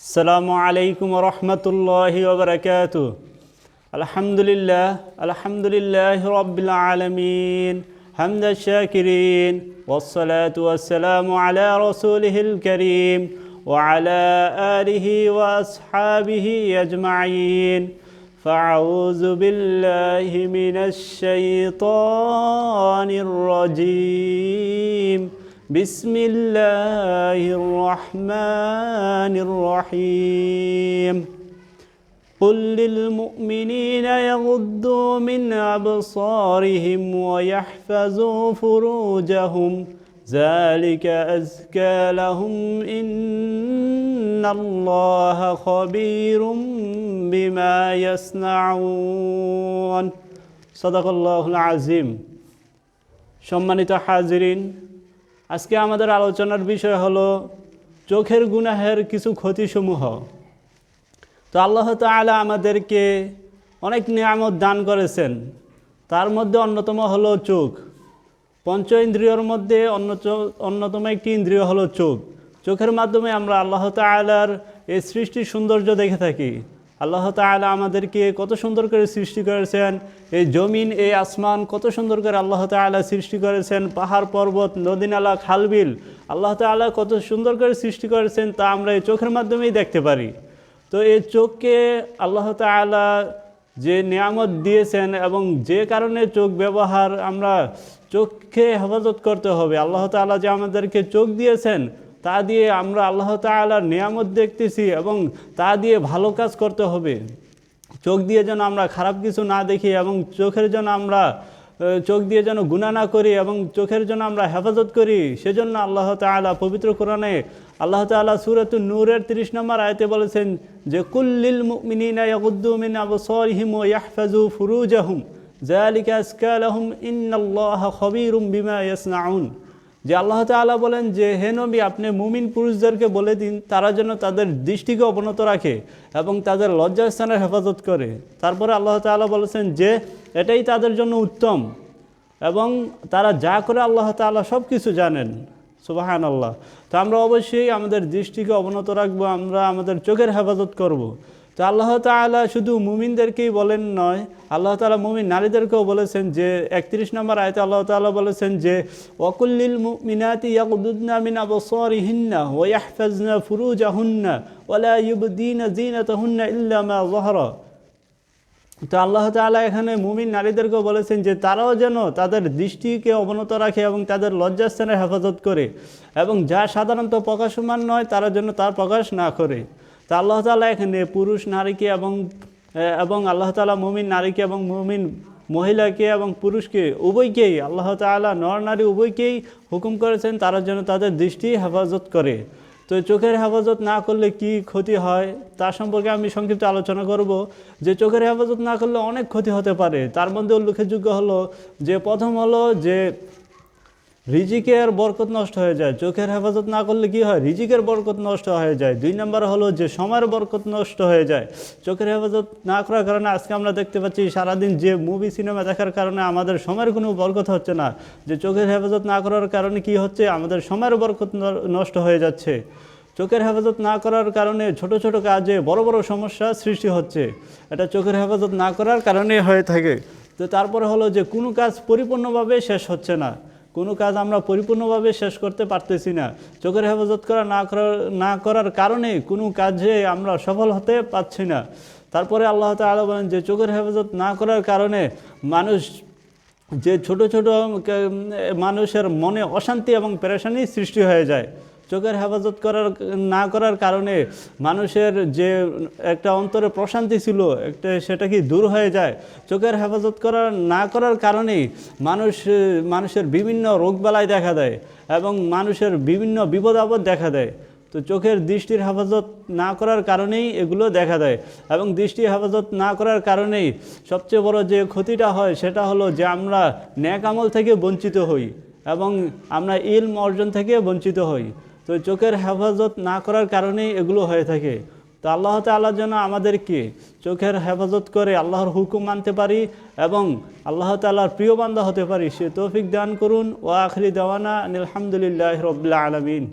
السلام عليكم ورحمة الله وبركاته. الحمد لله الحمد لله رب العالمين حمد الشاكرين والصلاة والسلام على رسوله الكريم وعلى آله وأصحابه أجمعين. فأعوذ بالله من الشيطان الرجيم. بسم الله الرحمن الرحيم قل للمؤمنين يغضوا من أبصارهم ويحفظوا فروجهم ذلك أزكى لهم إن الله خبير بما يصنعون صدق الله العظيم সম্মানিত হাজিরিন আজকে আমাদের আলোচনার বিষয় হলো চোখের গুনাহের কিছু ক্ষতিসমূহ। তো আল্লাহ তাআলা আমাদেরকে অনেক নিয়ামত দান করেছেন। তার মধ্যে অন্যতম হলো চোখ। পঞ্চ ইন্দ্রিয়র মধ্যে অন্য অন্যতম একটি ইন্দ্রিয় হলো চোখ। চোখের মাধ্যমে আমরা আল্লাহ তাআলার এই সৃষ্টির সৌন্দর্য দেখে থাকি। আল্লাহ তাআলা আমাদেরকে কত সুন্দর করে সৃষ্টি করেছেন। এই জমিন, এই আসমান কত সুন্দর করে আল্লাহ তাআলা সৃষ্টি করেছেন। পাহাড়, পর্বত নদীনালা খালবিল আল্লাহ তাআলা কত সুন্দর করে সৃষ্টি করেছেন তা আমরা এই চোখের মাধ্যমেই দেখতে পারি। তো এই চোখকে আল্লাহ তাআলা যে নিয়ামত দিয়েছেন এবং যে কারণে চোখ ব্যবহার আমরা চোখকে হেফাজত করতে হবে, আল্লাহ তাআলা যে আমাদেরকে চোখ দিয়েছেন তা দিয়ে আমরা আল্লাহ তাআলার নিয়ামত দেখতেছি এবং তা দিয়ে ভালো কাজ করতে হবে। চোখ দিয়ে যেন আমরা খারাপ কিছু না দেখি এবং চোখের জন্য আমরা চোখ দিয়ে যেন গুণা না করি এবং চোখের জন্য আমরা হেফাজত করি, সেজন্য আল্লাহ তাআলা পবিত্র কোরআনে আল্লাহ তাআলা সূরাত নূরের 30 নম্বর আয়তে বলেছেন যে কুল্লিল মুমিনিনা ইয়াগুদ্দু মিন আবসারিহিম ওয়া ইয়াহফাজু ফুরুজাহুম। যালিকা আজকা লাহুম ইন্নাল্লাহা খবীরুম বিমা ইয়াসনাউন। যে আল্লাহ তাআলা বলেন যে, হে নবী, আপনি মুমিন পুরুষদেরকে বলে দিন, তারা যেন তাদের দৃষ্টিকে অবনত রাখে এবং তাদের লজ্জাস্থানের হেফাজত করে। তারপরে আল্লাহ তাআলা বলেছেন যে, এটাই তাদের জন্য উত্তম এবং তারা যা করে আল্লাহ তাআলা সব কিছু জানেন। সুবাহান আল্লাহ তো আমরা অবশ্যই আমাদের দৃষ্টিকে অবনত রাখব, আমরা আমাদের চোখের হেফাজত করব। তো আল্লাহ তাআলা শুধু মুমিনদেরকেই বলেন নয়, আল্লাহ তাআলা মুমিন নারীদেরকেও বলেছেন যে, একত্রিশ নম্বর আয়তে আল্লাহ তাআলা বলেছেন যে ওয়াকুল্লিল মুমিনাতি ইয়াকুদুদনা মিন আবসারিহিন্না ওয়া ইয়াহফাজনা ফুরুজাহুন্না ওয়ালা ইউবদিনা জিনাতাহুন্না ইল্লা মা যাহরা। তো আল্লাহ তাআলা এখানে মুমিন নারীদেরকেও বলেছেন যে, তারাও যেন তাদের দৃষ্টিকে অবনত রাখে এবং তাদের লজ্জাস্থানের হেফাজত করে এবং যা সাধারণত প্রকাশমান নয়, তারা যেন তার প্রকাশ না করে। তা আল্লাহ তাআলা এখানে পুরুষ নারীকে এবং এবং আল্লাহ তালা মুমিন নারীকে এবং মুমিন মহিলাকে এবং পুরুষকে উভয়কেই, আল্লাহ তাআলা নর নারী উভয়কেই হুকুম করেছেন তারা যেন তাদের দৃষ্টি হেফাজত করে। তো চোখের হেফাজত না করলে কি ক্ষতি হয়? তার সম্পর্কে আমি সংক্ষিপ্ত আলোচনা করব। যে চোখের হেফাজত না করলে অনেক ক্ষতি হতে পারে। তার মধ্যে উল্লেখযোগ্য হলো যে প্রথম হলো যে রিজিকের বরকত নষ্ট হয়ে যায়। চোখের হেফাজত না করলে কি হয়? রিজিকের বরকত নষ্ট হয়ে যায়। দুই নম্বর হলো যে সময়ের বরকত নষ্ট হয়ে যায়। চোখের হেফাজত না করার কারণে আজকে আমরা দেখতে পাচ্ছি সারাদিন যে মুভি, সিনেমা দেখার কারণে আমাদের সময়ের কোনো বরকত হচ্ছে না। যে চোখের হেফাজত না করার কারণে কি হচ্ছে? আমাদের সময়ের বরকত নষ্ট হয়ে যাচ্ছে। চোখের হেফাজত না করার কারণে ছোট ছোট কাজে বড় বড় সমস্যা সৃষ্টি হচ্ছে। এটা চোখের হেফাজত না করার কারণে হয়ে থাকে। তো তারপরে হলো যে কোনো কাজ পরিপূর্ণভাবে শেষ হচ্ছে না। কোনো কাজ আমরা পরিপূর্ণভাবে শেষ করতে পারতেছি না। চোখের হেফাজত করা না করার না করার কারণে কোনো কাজে আমরা সফল হতে পারছি না। তারপরে আল্লাহ তালা বলেন যে, চোখের হেফাজত না করার কারণে মানুষ যে ছোট ছোট মানুষের মনে অশান্তি এবং পেরেশানি সৃষ্টি হয়ে যায়। চোখের হেফাজত করার, না করার কারণে মানুষের যে একটা অন্তরে প্রশান্তি ছিল, একটা সেটা কি দূর হয়ে যায়? চোখের হেফাজত করার, না করার কারণেই মানুষ, মানুষের বিভিন্ন রোগবালাই দেখা দেয় এবং মানুষের বিভিন্ন বিপদ আপদ দেখা দেয়। তো চোখের দৃষ্টির হেফাজত না করার কারণেই এগুলো দেখা দেয় এবং দৃষ্টি হেফাজত না করার কারণেই সবচেয়ে বড় যে ক্ষতিটা হয় সেটা হলো যে আমরা ন্যাক আমল থেকে বঞ্চিত হই এবং আমরা ইলম অর্জন থেকে বঞ্চিত হই। তো চোখের হেফাজত না করার কারণেই এগুলো হয়ে থাকে। তো আল্লাহ তাআলা যেন আমাদেরকে চোখের হেফাজত করে আল্লাহর হুকুম মানতে পারি এবং আল্লাহ তাল্লাহর প্রিয় বান্ধা হতে পারি, সে তৌফিক দান করুন। ও আখরি দেওয়ানা আলহামদুলিল্লাহ রবিল্লা আলমিন।